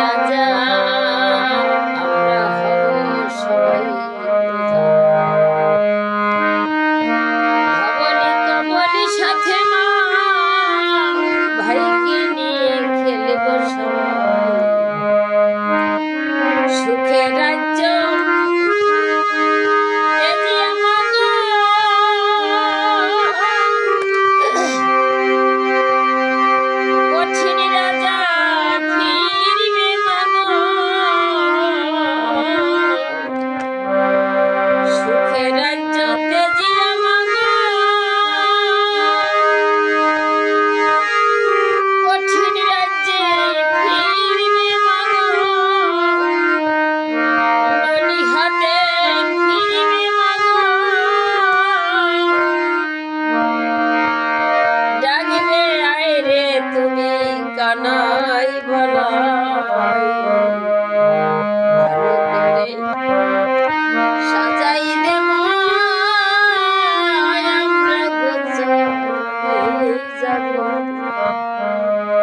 রাজা। গোছাতে